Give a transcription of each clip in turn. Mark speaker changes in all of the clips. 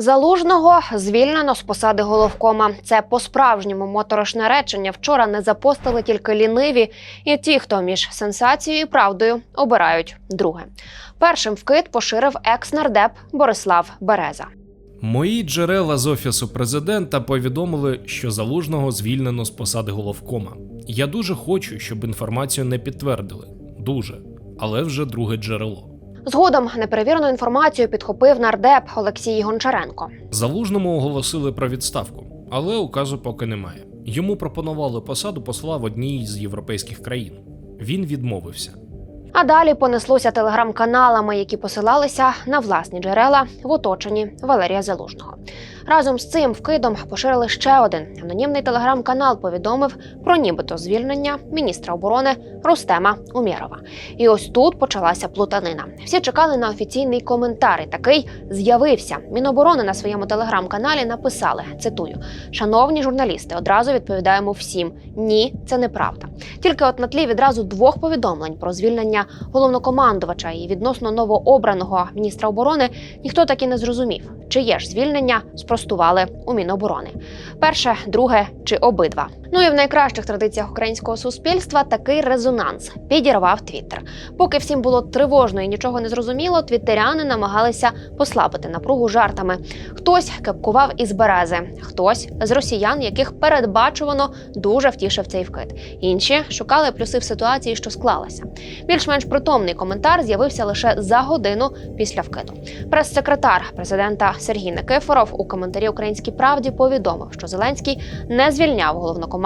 Speaker 1: Залужного звільнено з посади головкома. Це по-справжньому моторошне речення. Вчора не запостили тільки ліниві і ті, хто між сенсацією і правдою обирають друге. Першим вкид поширив екс-нардеп Борислав Береза.
Speaker 2: Мої джерела з офісу президента повідомили, що залужного звільнено з посади головкома. Я дуже хочу, щоб інформацію не підтвердили. Дуже, але вже друге джерело.
Speaker 1: Згодом неперевірену інформацію підхопив нардеп Олексій Гончаренко.
Speaker 2: Залужному оголосили про відставку, але указу поки немає. Йому пропонували посаду посла в одній з європейських країн. Він відмовився.
Speaker 1: А далі понеслося телеграм-каналами, які посилалися на власні джерела в оточенні Валерія Залужного. Разом з цим вкидом поширили ще один анонімний телеграм-канал. Повідомив про нібито звільнення міністра оборони Рустема Умєрова. І ось тут почалася плутанина. Всі чекали на офіційний коментар. І такий з'явився. Міноборони на своєму телеграм-каналі написали: цитую: Шановні журналісти, одразу відповідаємо всім: ні, це неправда. Тільки от на тлі відразу двох повідомлень про звільнення головнокомандувача і відносно новообраного міністра оборони ніхто так і не зрозумів, чиє ж звільнення спростували у Міноборони. Перше, друге чи обидва. Ну і в найкращих традиціях українського суспільства такий резонанс підірвав Твіттер. Поки всім було тривожно і нічого не зрозуміло, твіттеряни намагалися послабити напругу жартами. Хтось кепкував із берези, хтось з росіян, яких передбачувано дуже втішив цей вкид. Інші шукали плюси в ситуації, що склалася. Більш-менш притомний коментар з'явився лише за годину після вкиду. Прес-секретар президента Сергій Никифоров у коментарі Українській правді повідомив, що Зеленський не звільняв головнокомандувача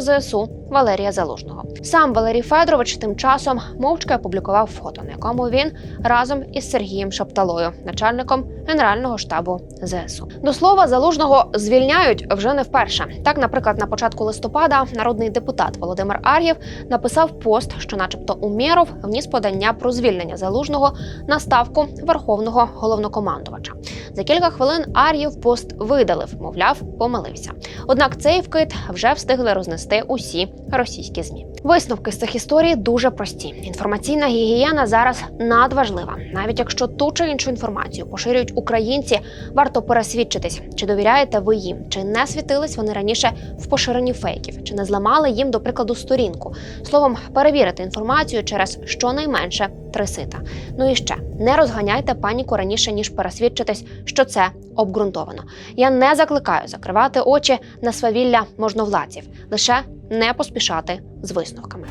Speaker 1: ЗСУ Валерія Залужного. Сам Валерій Федорович тим часом мовчки опублікував фото, на якому він разом із Сергієм Шапталою, начальником Генерального штабу ЗСУ. До слова, залужного звільняють вже не вперше. Так, наприклад, на початку листопада народний депутат Володимир Ар'єв написав пост, що, начебто, Умєров вніс подання про звільнення залужного на ставку верховного головнокомандувача. За кілька хвилин Ар'єв пост видалив, мовляв, помилився. Однак цей вкид вже встигли рознести усі російські змі. Висновки з цих історій дуже прості. Інформаційна гігієна зараз надважлива. Навіть якщо ту чи іншу інформацію поширюють українці, варто пересвідчитись, чи довіряєте ви їм, чи не світились вони раніше в поширенні фейків, чи не зламали їм, до прикладу, сторінку. Словом, перевірити інформацію через щонайменше три сита. Ну і ще не розганяйте паніку раніше ніж пересвідчитись, що це обґрунтовано. Я не закликаю закривати очі на свавілля можновладців, лише не поспішати з висновками.